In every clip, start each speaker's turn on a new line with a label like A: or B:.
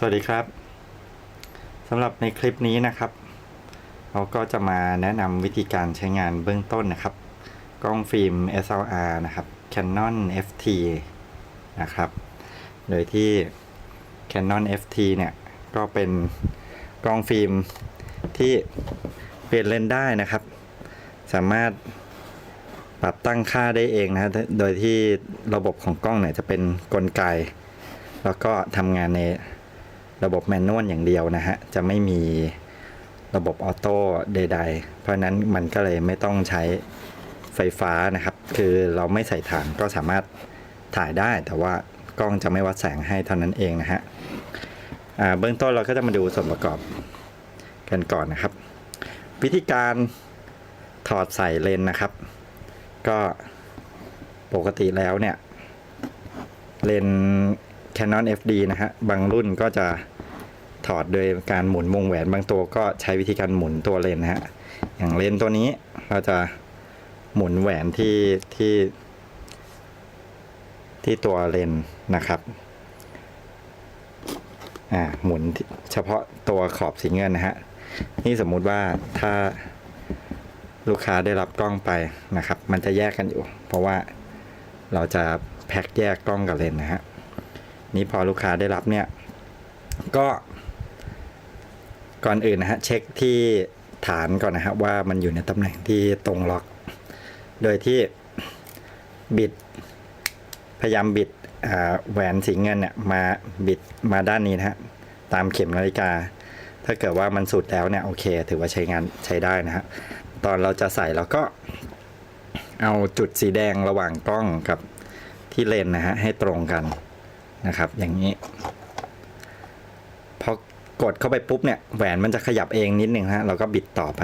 A: สวัสดีครับสำหรับในคลิปนี้นะครับ เราก็จะมาแนะนำวิธีการใช้งานเบื้องต้นนะครับ กล้องฟิล์ม SLR นะครับ Canon FT นะครับ โดยที่ Canon FT เนี่ย ก็เป็นกล้องฟิล์มที่เปลี่ยนเลนได้นะครับ สามารถปรับตั้งค่าได้เองนะฮะโดยที่ระบบของกล้องเนี่ยจะเป็นกลไก แล้วก็ทำงานใน ระบบแมนนวลอย่างเดียวนะฮะ จะไม่มีระบบออโต้ใดๆ เพราะนั้นมันก็เลยไม่ต้องใช้ไฟฟ้านะครับ คือเราไม่ใส่ถ่านก็สามารถถ่ายได้แต่ว่ากล้องจะไม่วัดแสงให้เท่านั้นเองนะฮะเบื้องต้นเราก็จะมาดูส่วนประกอบกันก่อนนะครับ วิธีการถอดใส่เลนนะครับ ก็ปกติแล้วเนี่ย เลน Canon FD นะฮะ บางรุ่นก็จะถอดโดยการหมุนวงแหวนบางตัวก็ใช้วิธีการหมุนตัวเลนนะฮะ อย่างเลนตัวนี้เราจะหมุนแหวนที่ที่ ที่ตัวเลนนะครับอ่าหมุนเฉพาะตัวขอบสีเงินนะฮะ นี่สมมุติว่าถ้าลูกค้าได้รับกล้องไปนะครับ มันจะแยกกันอยู่ เพราะว่าเราจะแพ็คแยกกล้องกับเลนนะฮะ นี้พอลูกค้าได้รับเนี่ย ก็ ก่อนอื่นนะฮะเช็คที่ฐานก่อนนะครับว่ามันอยู่ในตำแหน่งที่ตรงล็อก โดยที่บิด พยายามบิดแหวนสีเงินเนี่ยมาบิดมาด้านนี้นะฮะตามเข็มนาฬิกา ถ้าเกิดว่ามันสุดแล้วเนี่ยโอเค ถือว่าใช้งานใช้ได้นะฮะตอนเราจะใส่เราก็เอาจุดสีแดงระหว่างกล้องกับที่เลนนะฮะให้ตรงกัน นะครับ อย่างนี้ พอกดเข้าไปปุ๊บเนี่ยแหวนมันจะขยับเองนิดหนึ่งฮะเราก็บิดต่อไป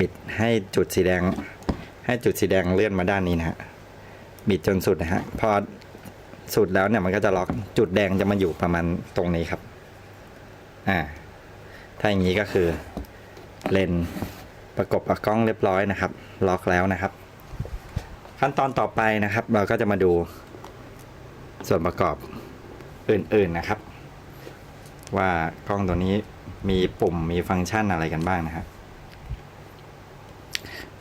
A: บิดให้จุดสีแดง ให้จุดสีแดงเลื่อนมาด้านนี้นะฮะบิดจนสุดนะฮะพอสุดแล้วเนี่ยมันก็จะล็อกจุดแดงจะมาอยู่ประมาณตรงนี้ครับ อ่า ถ้าอย่างนี้ก็คือเลนประกบกับกล้องเรียบร้อยนะครับ ล็อกแล้วนะครับ ขั้นตอนต่อไปนะครับ เราก็จะมาดู ส่วนประกอบอื่นๆนะครับ ว่ากล้องตัวนี้มีปุ่มมีฟังก์ชันอะไรกันบ้างนะครับ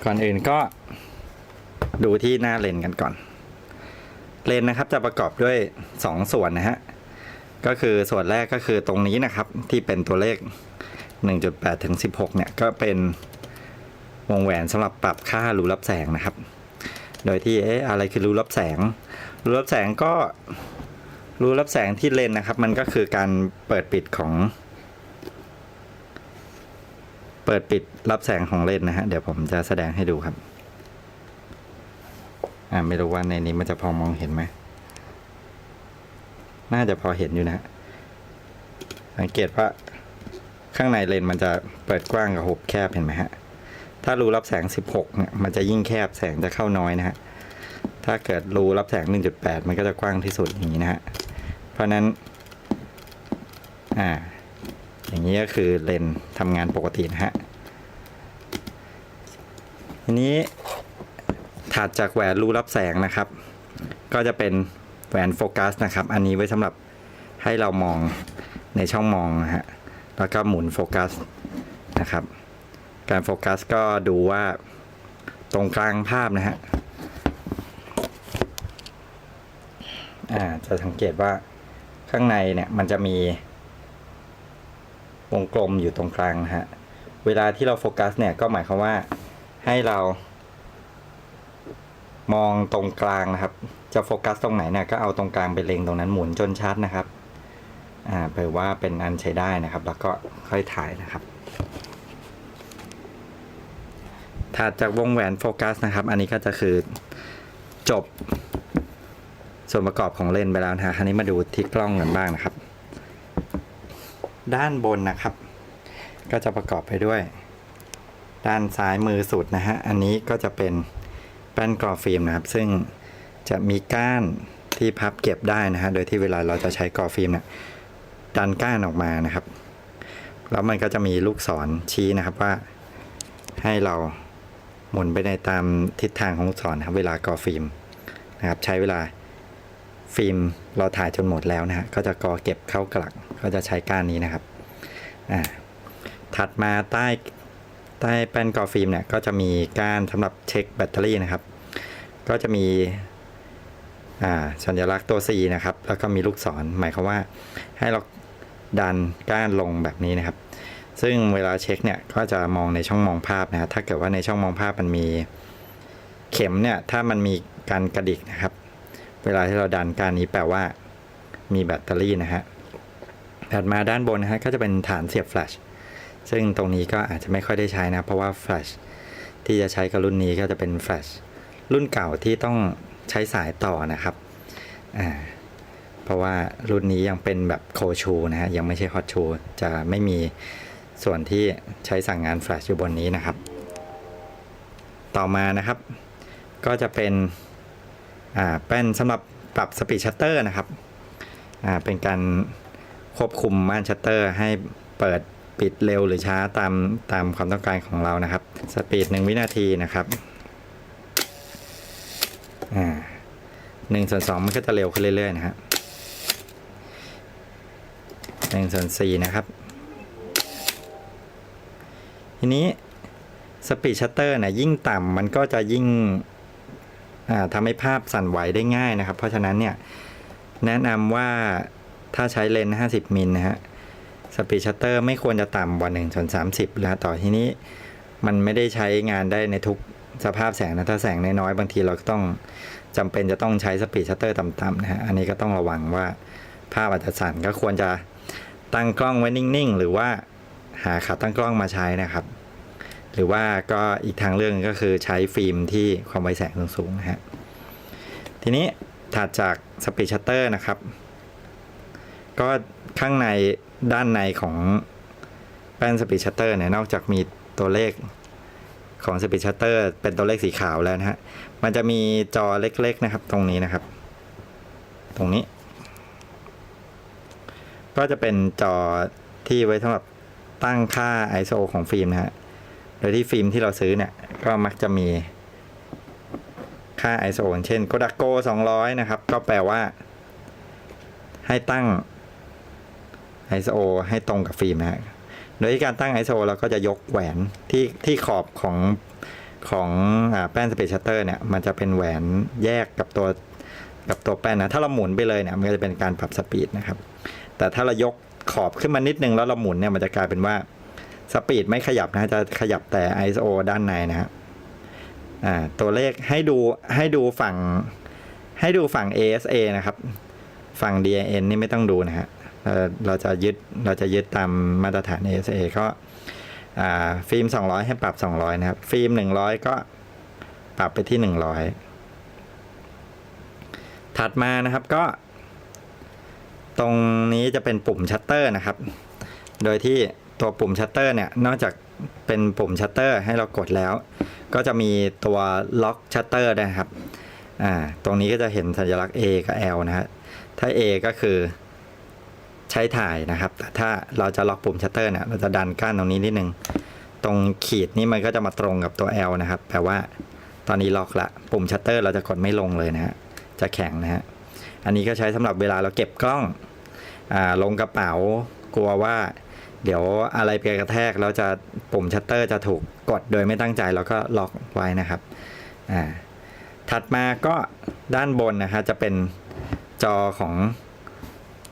A: ก่อนอื่นก็ดูที่หน้าเลนกันก่อน เลนนะครับจะประกอบด้วย 2 ส่วนนะฮะ ก็คือส่วนแรกก็คือตรงนี้นะครับ ที่เป็นตัวเลข 1.8 ถึง 16 เนี่ย ก็เป็นวงแหวนสำหรับปรับค่ารูรับแสงนะครับ โดยที่เอ๊ะอะไรคือรูรับแสง รูรับแสงก็รูรับแสงที่เลนนะครับ มันก็คือการเปิดปิดของ เปิดปิดรับแสงของเลนนะฮะเดี๋ยวผมจะแสดงให้ดูครับอ่าไม่รู้ว่าในนี้มันจะพอมองเห็นไหมน่าจะพอเห็นอยู่นะฮะสังเกตว่าข้างในเลนมันจะเปิดกว้างกับหุบแคบเห็นไหมฮะ ถ้ารูรับแสง 16เนี่ยมันจะยิ่งแคบแสงจะเข้าน้อยนะฮะ ถ้าเกิดรูรับแสง 1.8 มันก็จะกว้างที่สุดอย่างนี้นะฮะ เพราะนั้น อ่า อย่างนี้ก็คือเลนทำงานปกตินะฮะทีนี้ถัดจากแหวนรูรับแสงนะครับ ก็จะเป็นแหวนโฟกัสนะครับ อันนี้ไว้สำหรับให้เรามองในช่องมองนะฮะ แล้วก็หมุนโฟกัสนะครับ การโฟกัสก็ดูว่าตรงกลางภาพนะฮะอ่าจะสังเกตว่าข้างในเนี่ยมันจะมีวงกลมอยู่ตรงกลางนะฮะ เวลาที่เราโฟกัสเนี่ยก็หมายความว่าให้เรา มองตรงกลางนะครับ จะโฟกัสตรงไหนเนี่ยก็เอาตรงกลางไปเล็งตรงนั้นหมุนจนชัดนะครับ อ่าแปลว่าเป็นอันใช้ได้นะครับ แล้วก็ค่อยถ่ายนะครับ ถัดจากวงแหวนโฟกัสนะครับ อันนี้ก็จะคือจบส่วนประกอบของเลนไปแล้วนะฮะคราวนี้มาดูที่กล้องกันบ้างนะครับ ด้านบนนะครับ ก็จะประกอบไปด้วย ด้านซ้ายมือสุดนะฮะ อันนี้ก็จะเป็นแป้นกรอฟิล์มนะครับ ซึ่งจะมีก้านที่พับเก็บได้นะฮะ โดยที่เวลาเราจะใช้กรอฟิล์มเนี่ยดันก้านออกมานะครับ แล้วมันก็จะมีลูกศรชี้นะครับว่าให้เรา หมุนไปในตามทิศทางของลูกศรนะครับเวลากอฟิล์มนะครับใช้เวลาฟิล์มเราถ่ายจนหมดแล้วนะฮะก็จะกอเก็บเข้ากลักก็จะใช้ก้านนี้นะครับอ่าถัดมาใต้ใต้แป้นกอฟิล์มเนี่ยก็จะมีก้านสำหรับเช็คแบตเตอรี่นะครับ ก็จะมีอ่าสัญลักษณ์ตัว C นะครับ แล้วก็มีลูกศร หมายความว่าให้เราดันก้านลงแบบนี้นะครับ ซึ่งเวลาเช็คเนี่ยก็จะมองในช่องมองภาพนะฮะถ้าเกิดว่าในช่องมองภาพมันมีเข็มเนี่ยถ้ามันมีการกระดิกนะครับ เวลาที่เราดันการนี้แปลว่ามีแบตเตอรี่นะฮะถัดมาด้านบนนะฮะก็จะเป็นฐานเสียบแฟลชซึ่งตรงนี้ก็อาจจะไม่ค่อยได้ใช้นะ เพราะว่าแฟลชที่จะใช้กับรุ่นนี้ก็จะเป็นแฟลชรุ่นเก่าที่ต้องใช้สายต่อนะครับอ่าเพราะว่ารุ่นนี้ยังเป็นแบบโคชูนะฮะยังไม่ใช่ฮอตชูจะไม่มี ส่วนที่ใช้สั่งงานแฟลชอยู่บนนี้นะครับ ต่อมานะครับ ก็จะเป็นแป้นสำหรับปรับสปีดชัตเตอร์นะครับเป็นการควบคุมม่านชัตเตอร์ ให้เปิดปิดเร็วหรือช้าตามตามความต้องการของเรานะครับ สปีดหนึ่งวินาทีนะครับหนึ่งส่วนสองมันก็จะเร็วขึ้นเรื่อยๆนะฮะหนึ่งส่วนสี่นะครับ ทีนี้สปีดชัตเตอร์นี่ยยิ่งต่ำมันก็จะยิ่งทำให้ภาพสั่นไหวได้ง่ายนะครับ เพราะฉะนั้นเนี่ยแนะนำว่าถ้าใช้เลนส์50 มิลนะฮะสปีดชัตเตอร์ไม่ควรจะต่ำกว่า1ส่วน30แล้วต่อที่นี้มันไม่ได้ใช้งานได้ในทุกสภาพแสงนะถ้าแสงน้อยๆบางทีเราก็ต้องจำเป็นจะต้องใช้สปีดชัตเตอร์ต่ำๆนะฮะอันนี้ก็ต้องระวังว่าภาพอาจจะสั่นก็ควรจะตั้งกล้องไว้นิ่งๆ หรือว่าหาขาตั้งกล้องมาใช้นะครับ หรือว่าก็อีกทางเรื่องก็คือใช้ฟิล์มที่ความไวแสงสูงๆนะฮะทีนี้ถัดจากสปีดชัตเตอร์นะครับ ก็ข้างในด้านในของแป้นสปีดชัตเตอร์เนี่ยนอกจากมีตัวเลขของสปีดชัตเตอร์เป็นตัวเลขสีขาวแล้วนะฮะ มันจะมีจอเล็กๆนะครับ ตรงนี้นะครับ ตรงนี้ ก็จะเป็นจอที่ไว้สำหรับตั้งค่า ISO ของฟิล์มนะฮะ ดยที่ฟิล์มที่เราซื้อเนี่ย ก็มักจะมีค่า ISO อย่างเช่น Kodaco 200 นะครับ ก็แปลว่า ให้ตั้ง ISO ให้ตรงกับฟิล์มนะโดยที่การตั้ง ISO เราก็จะยกแหวนที่ที่ขอบของของอแป้นสเปซชัตเตอร์เนี่ย มันจะเป็นแหวนแยกกับตัวกับตัวแป้นนะ ถ้าเราหมุนไปเลยเนี่ย มันก็จะเป็นการปรับสปีดนะครับ แต่ถ้าเรายกขอบขึ้นมานิดนึงแล้วเราหมุนเนี่ย มันจะกลายเป็นว่า สปีดไม่ขยับนะจะขยับแต่ ISO ด้านในนะฮะตัวเลขให้ดูให้ดูฝั่งให้ดูฝั่ง ASA นะครับ ฝั่ง DIN นี่ไม่ต้องดูนะฮะเอ่อเราจะยึดเราจะยึดตามมาตรฐาน ASA ก็อ่าฟิล์ม 200 ให้ปรับ 200 นะครับ ฟิล์ม 100 ก็ปรับไปที่ 100 ถัดมานะครับก็ ตรงนี้จะเป็นปุ่มชัตเตอร์นะครับ โดยที่ ตัวปุ่มชัตเตอร์เนี่ยนอกจากเป็นปุ่มชัตเตอร์ให้เรากดแล้ว ก็จะมีตัวล็อกชัตเตอร์นะครับอ่าตรงนี้ก็จะเห็นสัญลักษณ์ A กับ L นะฮะถ้า A ก็คือใช้ถ่ายนะครับ แต่ถ้าเราจะล็อกปุ่มชัตเตอร์เนี่ยเราจะดันก้านตรงนี้นิดนึงตรงขีดนี้มันก็จะมาตรงกับตัว L นะครับแปลว่าตอนนี้ล็อกละปุ่มชัตเตอร์เราจะกดไม่ลงเลยนะฮะจะแข็งนะฮะอันนี้ก็ใช้สำหรับเวลาเราเก็บกล้องอ่าลงกระเป๋ากลัวว่า เดี๋ยวอะไรไปกระแทกแล้วจะปุ่มชัตเตอร์จะถูกกดโดยไม่ตั้งใจแล้วก็ล็อกไว้นะครับอ่าถัดมาก็ด้านบนนะฮะจะเป็นจอของ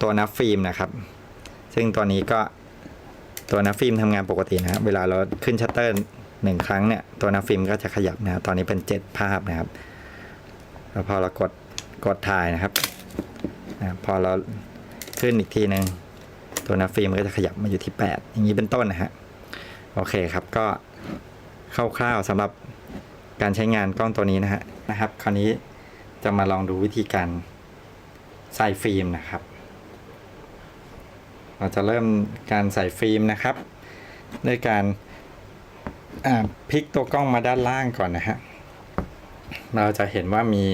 A: ตัวนับฟิล์มนะครับ ซึ่งตัวนี้ก็ตัวนับฟิล์มทำงานปกตินะฮะเวลาเราขึ้นชัตเตอร์หนึ่งครั้งเนี่ยตัวนับฟิล์มก็จะขยับนะตอนนี้เป็นเจ็ดภาพนะครับแล้วพอเรากดกดถ่ายนะครับพอเราขึ้นอีกทีหนึ่ง ตัวนับฟิล์มก็จะขยับมาอยู่ที่ 8 อย่างนี้เป็นต้นนะฮะโอเคครับก็คร่าวๆสำหรับการใช้งานกล้องตัวนี้นะฮะนะครับ คราวนี้จะมาลองดูวิธีการใส่ฟิล์มนะครับ เราจะเริ่มการใส่ฟิล์มนะครับ ด้วยการพลิกตัวกล้องมาด้านล่างก่อนนะฮะเราจะเห็นว่ามี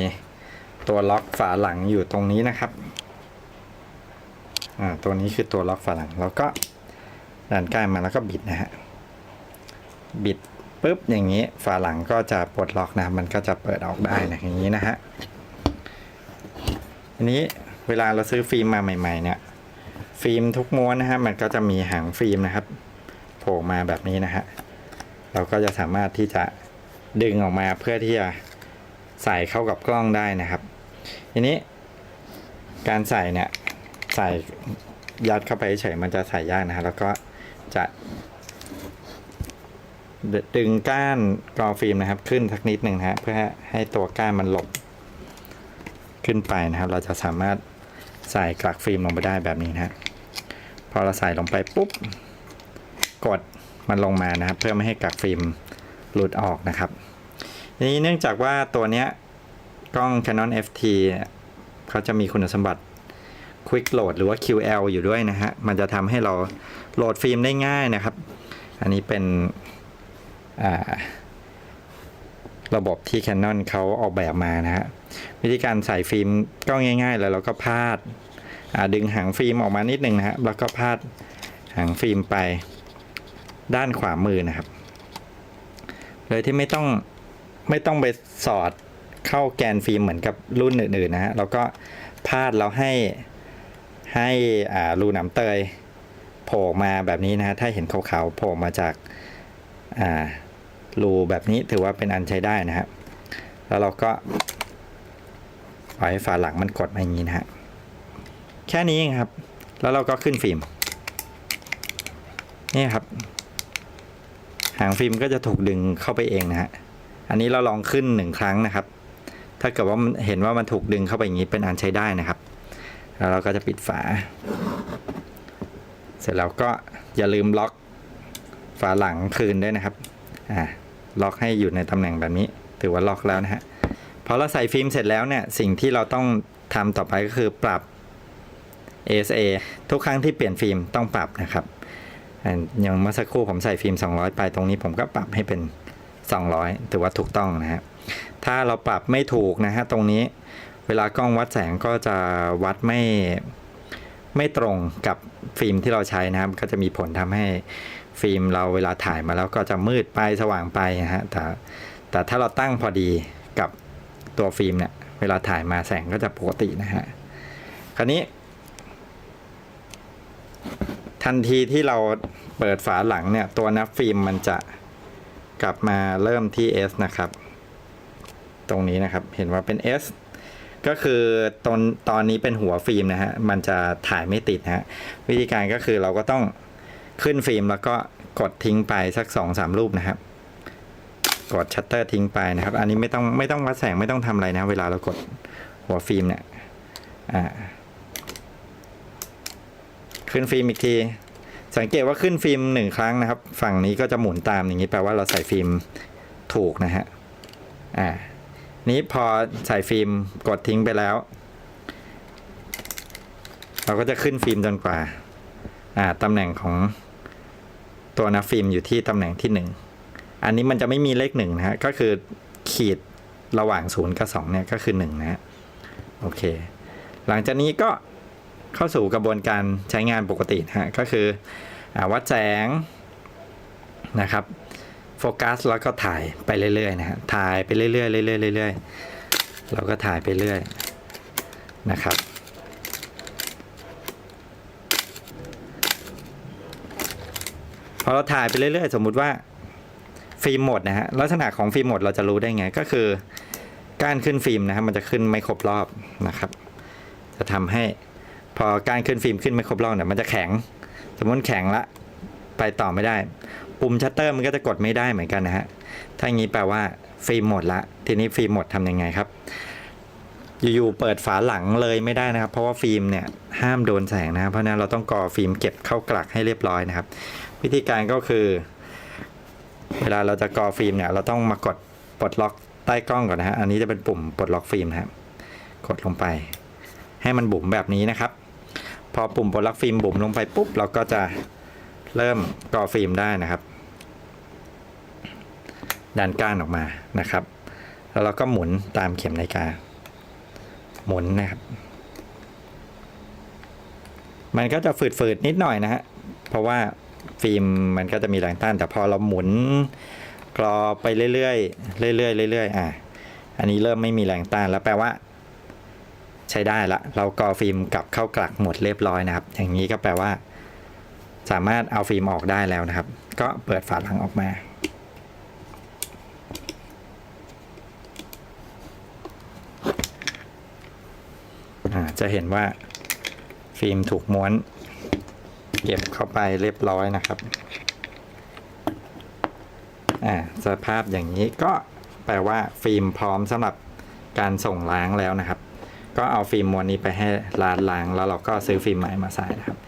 A: ตัวล็อกฝาหลังอยู่ตรงนี้นะครับ ตัวนี้คือตัวล็อกฝาหลังแล้วก็ดันใกล้มาแล้วก็บิดนะฮะ บิดปุ๊บอย่างนี้ฝาหลังก็จะปลดล็อกนะครับมันก็จะเปิดออกได้นะอย่างนี้นะฮะทีนี้เวลาเราซื้อฟิล์มมาใหม่ ๆ เนี่ยฟิล์มทุกม้วนนะฮะมันก็จะมีหางฟิล์มนะครับโผล่มาแบบนี้นะฮะเราก็จะสามารถที่จะดึงออกมาเพื่อที่จะใส่เข้ากับกล้องได้นะครับ ทีนี้การใส่เนี่ย ใส่ยัดเข้าไปเฉยมันจะใส่ยากนะฮะแล้วก็จะ ดึงก้านกรอฟิล์มนะครับ ขึ้นสักนิดหนึ่งนะฮะเพื่อให้ตัวก้านมันหลบขึ้นไปนะครับ เราจะสามารถใส่กลักฟิล์มลงไปได้แบบนี้นะฮะพอเราใส่ลงไปปุ๊บ กดมันลงมานะครับ เพื่อไม่ให้กลักฟิล์มหลุดออกนะครับนี้เนื่องจากว่าตัวเนี้ยกล้อง Canon FT เขาจะมีคุณสมบัติ Quick Load หรือว่า QL อยู่ด้วยนะฮะ มันจะทำให้เราโหลดฟิล์มได้ง่ายนะครับ อันนี้เป็นระบบที่ Canon เขาออกแบบมานะฮะ วิธีการใส่ฟิล์มก็ง่าย ๆ แล้วเราก็พาดดึงหางฟิล์มออกมานิดนึงนะฮะ แล้วก็พาดหางฟิล์มไปด้านขวามือนะครับโดยที่ไม่ต้องไม่ต้องไปสอดเข้าแกนฟิล์มเหมือนกับรุ่นอื่นๆนะฮะ แล้วก็พาดแล้วให้ ให้รูหนำเตยโผล่มาแบบนี้นะถ้าเห็นขาวๆโผล่มาจาการูแบบนี้ถือว่าเป็นอันใช้ได้นะฮะแล้วเราก็ปล่อยให้ฝาหลังมันกดมาอย่างนี้นะฮะแค่นี้เองครับ แล้วเราก็ขึ้นฟิล์มนี่ครับ หางฟิล์มก็จะถูกดึงเข้าไปเองนะฮะอันนี้เราลองขึ้นหนึ่งครั้งนะครับ ถ้าเกิดว่ามันเห็นว่ามันถูกดึงเข้าไปอย่างนี้เป็นอันใช้ได้นะครับ แล้วเราก็จะปิดฝา เสร็จแล้วก็อย่าลืมล็อกฝาหลังคืนด้วยนะครับอ่าล็อกให้อยู่ในตำแหน่งแบบนี้ ถือว่าล็อกแล้วนะฮะพอเราใส่ฟิล์มเสร็จแล้วเนี่ยสิ่งที่เราต้องทำต่อไปก็คือปรับ ASA ทุกครั้งที่เปลี่ยนฟิล์มต้องปรับนะครับอย่างเมื่อสักครู่ผมใส่ฟิล์ม 200 ไปตรงนี้ผมก็ปรับให้เป็น 200 ถือว่าถูกต้องนะฮะถ้าเราปรับไม่ถูกนะฮะตรงนี้ เวลากล้องวัดแสงก็จะวัดไม่ไม่ตรงกับฟิล์มที่เราใช้นะครับ ก็จะมีผลทำให้ฟิล์มเราเวลาถ่ายมาแล้วก็จะมืดไปสว่างไปนะฮะแต่แต่ถ้าเราตั้งพอดีกับตัวฟิล์มเนี่ยเวลาถ่ายมาแสงก็จะปกตินะฮะคราวนี้ ทันทีที่เราเปิดฝาหลังเนี่ย ตัวนับฟิล์มมันจะกลับมาเริ่มที่ S นะครับ ตรงนี้นะครับเห็นว่าเป็น S ก็คือตอนตอนนี้เป็นหัวฟิล์มนะฮะ มันจะถ่ายไม่ติดนะฮะ วิธีการก็คือเราก็ต้องขึ้นฟิล์มแล้วก็กดทิ้งไปสักสองสามรูปนะครับ กดชัตเตอร์ทิ้งไปนะครับ อันนี้ไม่ต้องไม่ต้องวัดแสงไม่ต้องทำอะไรนะ เวลาเรากดหัวฟิล์มเนี่ย อ่า ขึ้นฟิล์มอีกที สังเกตว่าขึ้นฟิล์มหนึ่งครั้งนะครับ ฝั่งนี้ก็จะหมุนตามอย่างนี้แปลว่าเราใส่ฟิล์มถูกนะฮะ อ่า นี้พอใส่ฟิล์มกดทิ้งไปแล้ว เราก็จะขึ้นฟิล์มจนกว่า อ่าตำแหน่งของตัวนับฟิล์มอยู่ที่ตำแหน่งที่หนึ่งอันนี้มันจะไม่มีเลขหนึ่งนะฮะ ก็คือขีดระหว่างศูนย์กับสองเนี่ยก็คือหนึ่งนะฮะ โอเค หลังจากนี้ก็เข้าสู่กระบวนการใช้งานปกตินะฮะ ก็คืออาวัดแสงนะครับ โฟกัสแล้วก็ถ่ายไปเรื่อยๆนะฮะถ่ายไปเรื่อยๆเรื่อยๆเรื่อยๆเราก็ถ่ายไปเรื่อยนะครับพอเราถ่ายไปเรื่อยๆ สมมุติว่าฟิล์มหมดนะฮะลักษณะของฟิล์มหมดเราจะรู้ได้ไงก็คือการขึ้นฟิล์มนะครับมันจะขึ้นไม่ครบรอบนะครับ จะทำให้พอการขึ้นฟิล์มขึ้นไม่ครบรอบเนี่ยมันจะแข็ง สมมติแข็งละไปต่อไม่ได้ ปุ่มชัตเตอร์มันก็จะกดไม่ได้เหมือนกันนะฮะ ถ้าอย่างนี้แปลว่าฟิล์มหมดละ ทีนี้ฟิล์มหมดทำยังไงครับ อยู่ๆเปิดฝาหลังเลยไม่ได้นะครับ เพราะว่าฟิล์มเนี่ยห้ามโดนแสงนะครับเพราะนั้นเราต้องกรอฟิล์มเก็บเข้ากลักให้เรียบร้อยนะครับ วิธีการก็คือ เวลาเราจะกรอฟิล์มเนี่ยเราต้องมากดปลดล็อกใต้กล้องก่อนนะฮะ อันนี้จะเป็นปุ่มปลดล็อกฟิล์มนะครับ กดลงไป ให้มันบุ๋มแบบนี้นะครับ พอปุ่มปลดล็อกฟิล์มบุ๋มลงไปปุ๊บเราก็จะ เริ่มกรอฟิล์มได้นะครับ ดันก้านออกมานะครับ แล้วเราก็หมุนตามเข็มนาฬิกา หมุนนะครับ มันก็จะฝืดๆนิดหน่อยนะฮะเพราะว่าฟิล์มมันก็จะมีแรงต้านแต่พอเราหมุนกรอไปเรื่อยๆเรื่อยๆเรื่อยๆอะอันนี้เริ่มไม่มีแรงต้านแล้วแปลว่า ใช้ได้ละ เรากรอฟิล์มกลับเข้ากลักหมดเรียบร้อยนะครับ อย่างนี้ก็แปลว่า สามารถเอาฟิล์มออกได้แล้วนะครับ ก็เปิดฝาหลังออกมา จะเห็นว่าฟิล์มถูกม้วน เก็บเข้าไปเรียบร้อยนะครับอ่าสภาพอย่างนี้ก็แปลว่าฟิล์มพร้อมสำหรับการส่งล้างแล้วนะครับ ก็เอาฟิล์มม้วนนี้ไปให้ร้านล้างแล้วเราก็ซื้อฟิล์มใหม่มาใส่นะครับ